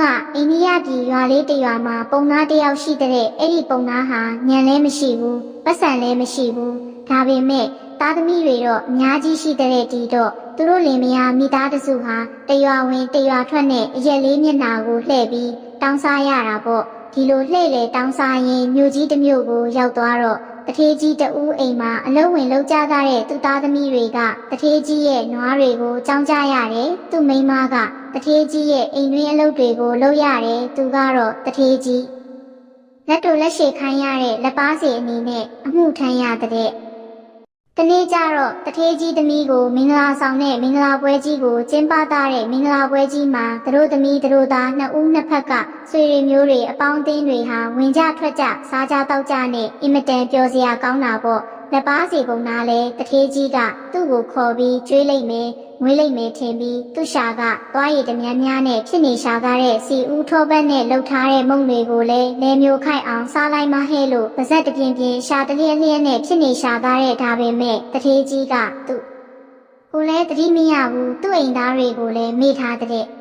ကအိန္ဒိယပြည်ရွာလေးတစ်ရွာမှာပုံသားတစ်ယောက်ရှိတဲ့အဲ့ဒီပုံသားဟာညံလဲမရှိဘူးပတ်စံလဲမရှိဘူးဒါပေမဲ့သားသမီးတွေတော့အများကြီးရှိတဲ့ဒီတော့သူတို့လင်မယားမိသားတစုဟာတရွာဝင်တရွာထွက်နဲ့အရက်လေးမျက်နှာကိုလှည့်ပြီးတောင်းစားရတာပေါ့ဒီလိုလှည့်လေတောင်းစားရင်မြို့ကြီးတစ်မြို့ကိုရောက်သွားတော့ တထေးကြီးတဦးအိမ်မှာအလုံးဝင်လောက်ကြတဲ့သူသားသမီးတွေကတထေးကြီးရဲ့နွားတွေကိုကြောင်းကြရတယ်သူမိန်းမကတထေးကြီးရဲ့အိမ်တွင်းအလုပ်တွေကိုလုပ်ရတယ်သူကတော့တထေးကြီးလက်တို့လက်ရှိခိုင်းရတဲ့လက်ပါစီအနေနဲ့အမှုထမ်းရတဲ့ တနေ့ကျတော့တထေးကြီးသမီးကိုမင်္ဂလာဆောင်တဲ့မင်္ဂလာပွဲကြီးကိုကျင်းပတာတဲ့မင်္ဂလာပွဲကြီးမှာသူတို့သမီးသူတို့သားနှစ်ဦးနှစ်ဖက်ကဆွေတွေမျိုးတွေအပေါင်းအသင်းတွေဟာဝင်ကြထွက်ကြစားကြတောက်ကြနဲ့အင်မတန်ပျော်စရာကောင်းတာပေါ့ လက်ပါစီပုံနာလဲတထေးကြီးကသူ့ကိုခေါ်ပြီးကျွေးလိုက်မယ်ငွေလိုက်မယ်ထင်ပြီးသူ့ရှာကသွားရည်တမြန်းများနဲ့ဖြစ်နေရှာကားတဲ့စီဦးထောပတ်နဲ့လှုပ်ထားတဲ့မုံတွေကိုလည်းလဲမျိုးခိုက်အောင်စားလိုက်မှဟဲ့လို့ပါဇက်တပြင်းပြင်းရှာတလျက်လျက်နဲ့ဖြစ်နေရှာကားတဲ့ဒါပေမဲ့တထေးကြီးကသူ့ကိုလည်းတတိမရဘူးသူ့အိမ်သားတွေကိုလည်းမေ့ထားတဲ့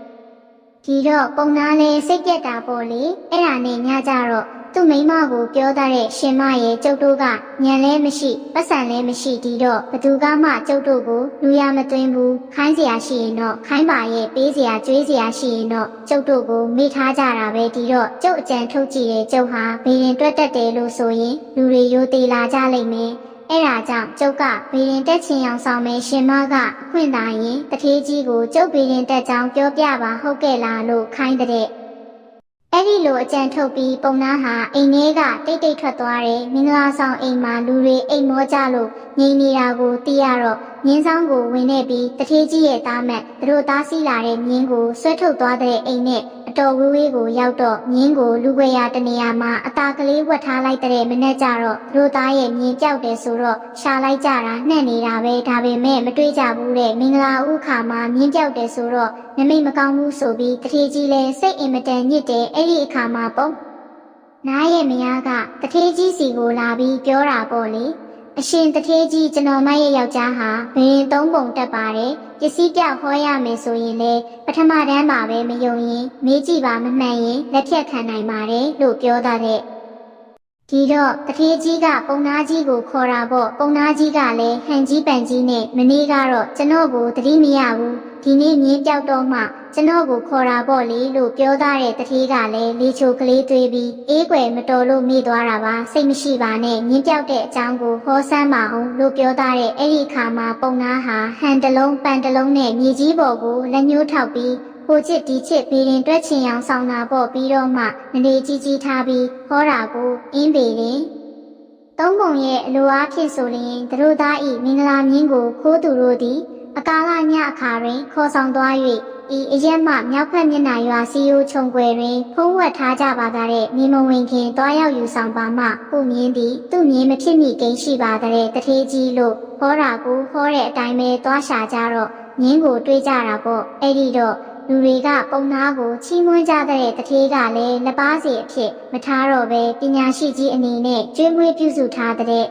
ဒီတော့ပုံနာလဲစိတ်ပြက်တာပေါ့လေအဲ့ဒါနဲ့ညကြတော့သူ့မိန်းမကိုပြောတတ်တဲ့ရှင်မရဲ့ကျုပ်တို့ကညံလဲမရှိပတ်စံလဲမရှိဒီတော့ဘသူကမှကျုပ်တို့ကိုလူရမသွင်းဘူးခိုင်းเสียရှိရင်တော့ခိုင်းပါရဲ့ပေးเสียကျွေးเสียရှိရင်တော့ကျုပ်တို့ကိုမိထားကြတာပဲဒီတော့ကျုပ်အကြံထုတ်ကြည့်ရဲ့ကျုပ်ဟာဘေးရင်တွက်တတ်တယ်လို့ဆိုရင်လူတွေရိုသေးလာကြလိမ့်မယ် အဲ့ဒါကြောင့်ကျုပ်ကဘေးရင်တက်ချင်အောင်ဆောင်မယ်ရှင်မကအခွင့်သာရင်တထေးကြီးကိုကျုပ်ဘေးရင်တက်ကြောင်းပြောပြပါဟုတ်ကဲ့လားလို့ခိုင်းတဲ့အဲ့ဒီလိုအကြံထုတ်ပြီးပုံနာဟာအိမ်ထဲကတိတ်တိတ်ထွက်သွားတယ်မင်္ဂလာဆောင်အိမ်မှာလူတွေအိမ်မောကြလို့ငြိမ်နေတာကိုသိရတော့မြင်းဆောင်ကိုဝင်နေပြီးတထေးကြီးရဲ့သားမက်သူတို့သားစီလာတဲ့မြင်းကိုဆွဲထုတ်သွားတဲ့အိမ်နဲ့အ တော်ဝေးဝေးကိုရောက်တော့မြင်းကိုလူခွေရတနေရာမှာအตาကလေးဝတ်ထားလိုက်တဲ့မနဲ့ကြတော့သူတို့သားရဲ့မြင်းပြောက်တယ်ဆိုတော့ရှာလိုက်ကြတာနှက်နေတာပဲဒါပေမဲ့မတွေ့ကြဘူးတဲ့မင်္ဂလာဥခါမှာမြင်းပြောက်တယ်ဆိုတော့နမိတ်မကောင်းဘူးဆိုပြီးတထေးကြီးလည်းစိတ်အင်မတန်ညစ်တယ်အဲ့ဒီအခါမှာပုံနားရဲ့မယားကတထေးကြီးစီကိုလာပြီးပြောတာပေါ့လေ အရှင်တထေးကြီးကျွန်တော်မရဲ့ယောက်ျားဟာဘရင်သုံးပုံတက်ပါတယ်ပစ္စည်းပြောက်ဟောရမယ်ဆိုရင်လေပထမတန်းမှာပဲမယုံရင်မေးကြည့်ပါမမှန်ရင်လက်ဖြတ်ခံနိုင်ပါတယ်လို့ပြောတာတဲ့ဒီတော့တထေးကြီးကပုံနာကြီးကိုခေါ်တာပေါ့ပုံနာကြီးကလည်းဟန်ကြီးပန်ကြီးနဲ့မနေ့ကတော့ကျွန်တော်ကိုသတိမရဘူးဒီနေ့မြင်းပြောက်တော့မှကျွန်တော်ကိုခေါ်တာပေါ့လေလို့ပြောသားတဲ့တထေးကလည်းလေချိုကလေးတွေးပြီးအေးကွယ်မတော်လို့မိသွားတာပါစိတ်မရှိပါနဲ့မြင်းပြောက်တဲ့အကြောင်းကိုဟောစမ်းပါအောင်လို့ပြောသားတဲ့အဲ့ဒီခါမှာပုံနာဟာဟန်တလုံးပန်တလုံးနဲ့မြေကြီးပေါ်ကိုလက်ညှိုးထောက်ပြီးဟိုချစ်ဒီချစ်ဘေးရင်တွက်ချင်အောင်ဆောင်တာပေါ့ပြီးတော့မှနေကြီးကြီးထားပြီးဟောတာကိုအင်းပေရင်သုံးပုံရဲ့အလိုအားဖြင့်ဆိုရင်သူတို့သားဤမင်္ဂလာမြင်းကိုခိုးသူတို့သည် အကာလညအခါတွင် ခေါ်ဆောင်သွား၍ဤအရက်မှမြောက်ဖက်မျက်နှာရွာစီယိုခြုံွယ်တွင်ဖုံးဝက်ထားကြပါတဲ့မြေမဝင်ခင်တွားရောက်ယူဆောင်ပါမှကိုမြင်းသည်သူ့မြင်းမဖြစ်မိကိန်းရှိပါတဲ့တထေးကြီးလို့ဟောတာကိုဟောတဲ့အတိုင်းပဲတွားရှာကြတော့မြင်းကိုတွေးကြတာပေါ့အဲ့ဒီတော့လူတွေကပုံနာကိုချီးမွမ်းကြတဲ့တထေးကလည်းလက်ပါစီအဖြစ်မထားတော့ပဲပညာရှိကြီးအနေနဲ့ကျွေးမွေးပြုစုထားတဲ့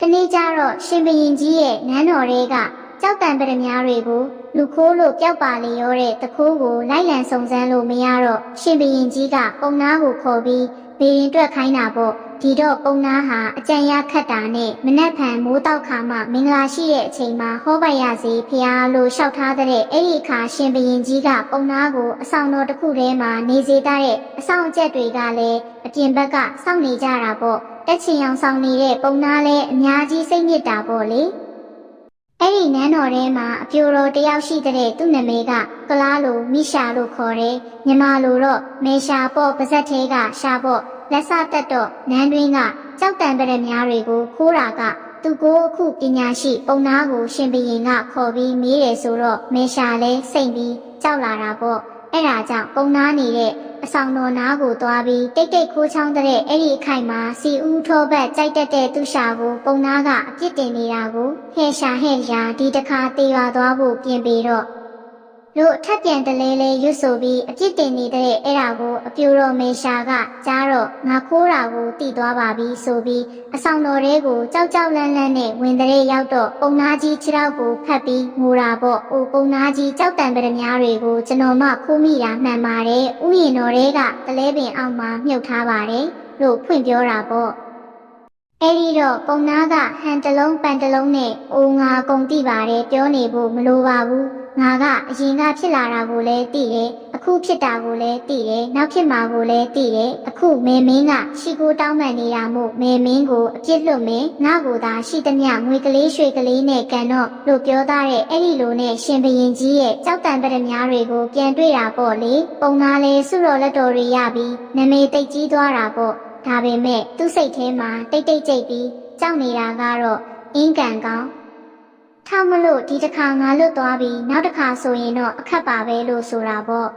တနေ့ကျတော့ရှင်ဘရင်ကြီးရဲ့နန်းတော်တွေက ကြောက်တံပရမများတွေကိုလူခိုးလို့ပျောက်ပါလေရောတဲ့တခိုးကိုလိုက်လံစုံစမ်းလို့မရတော့ရှင်ဘရင်ကြီးကပုံနာကိုခေါ်ပြီးဘေရင်တွက်ခိုင်းတာပေါ့ဒီတော့ပုံနာဟာအကြံရခတ်တာနဲ့မနက်ဖြန်မိုးတောက်ခါမှမင်္ဂလာရှိတဲ့အချိန်မှာဟောပိုက်ရစီဖျားလို့လျှောက်ထားတဲ့အဲ့ဒီအခါရှင်ဘရင်ကြီးကပုံနာကိုအဆောင်တော်တစ်ခုထဲမှာနေစေတဲ့အဆောင်အကျက်တွေကလည်းအပြင်ဘက်ကစောင့်နေကြတာပေါ့တက်ချင်အောင်ဆောင်နေတဲ့ပုံနာလည်းအများကြီးစိတ်ညစ်တာပေါ့လေ အဲ့ဒီနန်းတော်ထဲမှာအပြိုတော်တယောက်ရှိတဲ့သူ့နာမည်ကကလားလိုမိရှာလို့ခေါ်တယ်ညီမလိုတော့မေရှာပေါ့ပါဇက်သေးကရှာပေါ့လက်စတက်တော့နန်းတွင်းကကြောက်တံပရများတွေကိုခိုးတာကသူကိုအခုပညာရှိပုံနာကိုရှင်ဘရင်ကခေါ်ပြီးမေးတယ်ဆိုတော့မေရှာလဲစိတ်ပြီးကြောက်လာတာပေါ့ အဲ့ဒါကြောင့်ပုံနာနေတဲ့အဆောင်တော်နားကိုသွားပြီးတိတ်တိတ်ခိုးချောင်းတဲ့အဲ့ဒီအခိုက်မှာစီဦးထောဘက်ကြိုက်တက်တဲ့သူရှာကိုပုံနာကအပြစ်တင်နေတာကိုဟဲ့ရှာဟဲ့ရှာဒီတခါတေရွာသွားဖို့ပြင်ပေတော့ လို့အထက်ပြန်တလဲလဲရွတ်ဆိုပြီးအပြစ်တင်နေတဲ့အဲ့ဒါကိုအပြူတော်မေရှာကကြားတော့ငါခိုးတာကိုတိသွားပါပြီဆိုပြီးအဆောင်တော်တဲကိုကြောက်ကြောက်လန့်လန့်နဲ့ဝင်တဲ့ရောက်တော့ပုံနာကြီးခြေထောက်ကိုဖတ်ပြီးငိုတာပေါ့။အိုပုံနာကြီးကြောက်တံပရမများတွေကိုကျွန်တော်မှခိုးမိတာမှန်ပါတယ်။ဥယျင်တော်တဲကတလဲပင်အောက်မှာမြုပ်ထားပါတယ်လို့ဖွင့်ပြောတာပေါ့။အဲ့ဒီတော့ပုံနာကဟန်တလုံးပန်တလုံးနဲ့အိုငါကုန်တိပါတယ်ပြောနေဖို့မလိုပါဘူး ငါကအရင်ကဖြစ်လာတာကိုလည်းသိတယ်အခုဖြစ်တာကိုလည်းသိတယ်နောက်ဖြစ်မှာကိုလည်းသိတယ်အခုမေမင်းကရှီကိုတောင်းပန်နေတာမို့မေမင်းကိုအပြစ်လွတ်မင်းငါ့ကိုသာရှိသမျှငွေကလေးရွှေကလေးနဲ့ကန်တော့လို့ပြောသားတဲ့အဲ့ဒီလိုနဲ့ရှင်ဘရင်ကြီးရဲ့ကြောက်တံပရမများတွေကိုပြန်တွေ့တာပေါ့လေပုံနာလေစုတော်လက်တော်တွေရပြီးနမေတိတ်ကြီးသွားတာပေါ့ဒါပေမဲ့သူ့စိတ်ထဲမှာတိတ်တိတ်ကြိတ်ပြီးကြောက်နေတာကတော့အင်းကန်ကောင်း ထောက်မလို့ဒီတစ်ခါငါလွတ်သွားပြီးနောက်တစ်ခါဆိုရင်တော့အခက်ပါပဲလို့ဆိုတာပေါ့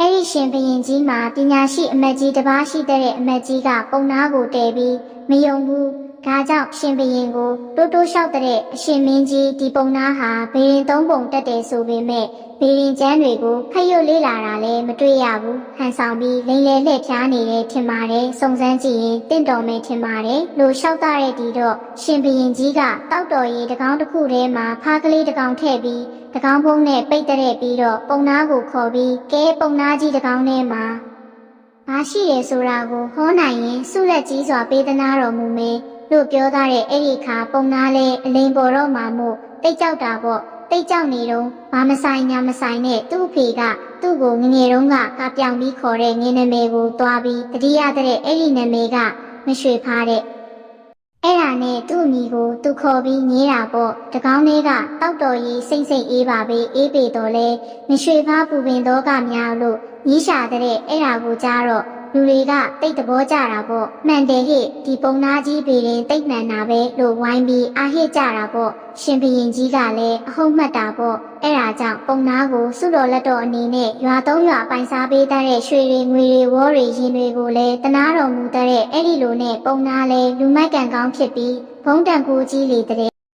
အဲ့ဒီရှင်ဘရင်ကြီးမှာပညာရှိအမတ်ကြီးတစ်ပါးရှိတဲ့အမတ်ကြီးကပုံနာကိုတည်ပြီးမယုံဘူး ဒါကြောင့်ရှင်ဘရင်ကိုတိုးတိုးလျှောက်တဲ့အရှင်မင်းကြီးဒီပုံနာဟာဘေရင်သုံးပုံတက်တယ်ဆိုပေမဲ့ဘေရင်ကျမ်းတွေကိုဖတ်ရုပ်လေးလာတာလည်းမတွေ့ရဘူးဟန်ဆောင်ပြီးလိန်လေလှည့်ဖျားနေတယ်ထင်ပါတယ်စုံစမ်းကြည့်ရင်တင့်တော်မယ်ထင်ပါတယ်လို့လျှောက်တဲ့ဒီတော့ရှင်ဘရင်ကြီးကတောက်တော်ရီတကောင်းတစ်ခုထဲမှာဖားကလေးတကောင်ထည့်ပြီးတကောင်ဖုံးနဲ့ပိတ်တဲ့ပြီးတော့ပုံနာကိုခေါ်ပြီးကဲပုံနာကြီးတကောင်ထဲမှာ။ဘာရှိရဲဆိုတာကိုဟောနိုင်ရင်ဆုလက်ကြီးစွာပေးသနာတော်မူမေ လို့ပြောသားတဲ့အဲ့ဒီခါပုံနာလဲအလိန်ပေါ်တော့မှမို့တိတ်ကြောက်တာပေါ့တိတ်ကြောက်နေတော့ဘာမဆိုင်ညာမဆိုင်နဲ့သူ့အဖေကသူ့ကိုငငယ်တုန်းကကပြောင်ပြီးခေါ်တဲ့ငင်းနမေကိုတွားပြီးတတိယတဲ့အဲ့ဒီနမေကမရွှေဖားတဲ့အဲ့ဒါနဲ့သူ့အမိကိုသူခေါ်ပြီးညည်းတာပေါ့တကောင်းလေးကတောက်တော်ကြီးစိမ့်စိမ့်အေးပါပဲအေးပေတော်လဲမရွှေဖားပူပင်တော့ကများလို့ညီးရှာတဲ့အဲ့ဒါကိုကြားတော့ လူတွေကတိတ်တဘောကြတာပေါ့မှန်တယ်ဟိဒီပုံနာကြီးပေရင်တိတ်မှန်တာပဲလို့ဝိုင်းပြီးအာဟစ်ကြတာပေါ့ရှင်ဘရင်ကြီးကလည်းအဟုတ်မှတ်တာပေါ့အဲ့ဒါကြောင့်ပုံနာကိုစုတော်လက်တော်အနေနဲ့ရွာသုံးရွာပိုင်စားပေးတတ်တဲ့ရွှေတွေငွေတွေဝေါ်တွေရင်တွေကိုလည်းတနာတော်မူတတ်တဲ့အဲ့ဒီလိုနဲ့ပုံနာလည်းလူမိုက်ကံကောင်းဖြစ်ပြီးဘုံတန်ကိုကြီးလေတဲ့